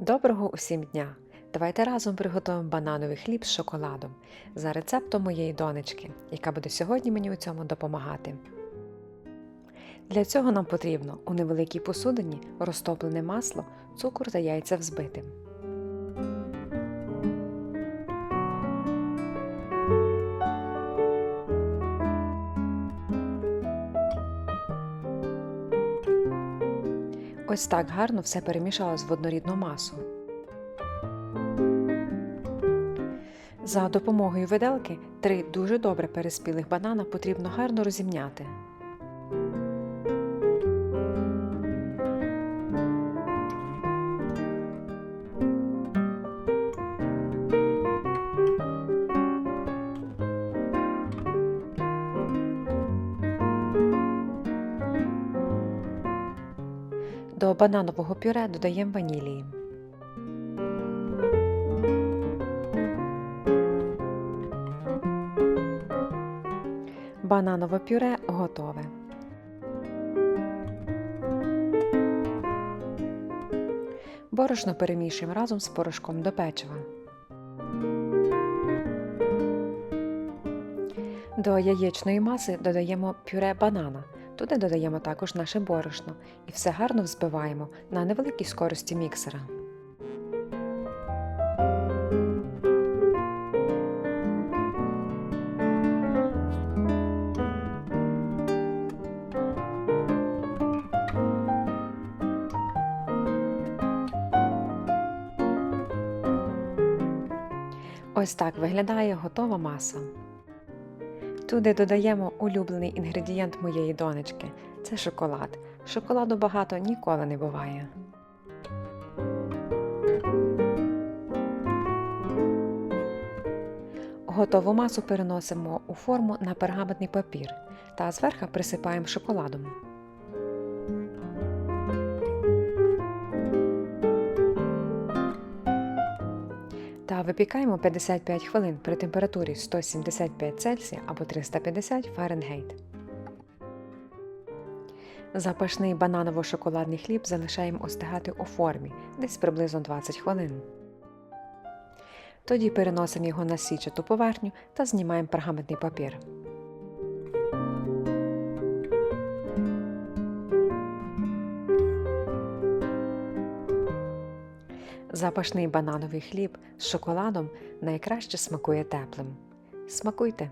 Доброго усім дня! Давайте разом приготуємо банановий хліб з шоколадом за рецептом моєї донечки, яка буде сьогодні мені у цьому допомагати. Для цього нам потрібно у невеликій посудині розтоплене масло, цукор та яйця взбити. Ось так гарно все перемішалось в однорідну масу. За допомогою виделки три дуже добре переспілих банана потрібно гарно розімняти. До бананового пюре додаємо ванілії. Бананове пюре готове. Борошно перемішуємо разом з порошком до печива. До яєчної маси додаємо пюре банана. Туди додаємо також наше борошно і все гарно взбиваємо на невеликій скорості міксера. Ось так виглядає готова маса. Туди додаємо улюблений інгредієнт моєї донечки це шоколад. Шоколаду багато ніколи не буває. Готову масу переносимо у форму на пергаментний папір та зверху присипаємо шоколадом. Та випікаємо 55 хвилин при температурі 175 Цельсія або 350 Фаренгейт. Запашний бананово-шоколадний хліб залишаємо остигати у формі десь приблизно 20 хвилин. Тоді переносимо його на січату поверхню та знімаємо пергаментний папір. Запашний банановий хліб з шоколадом найкраще смакує теплим. Смакуйте!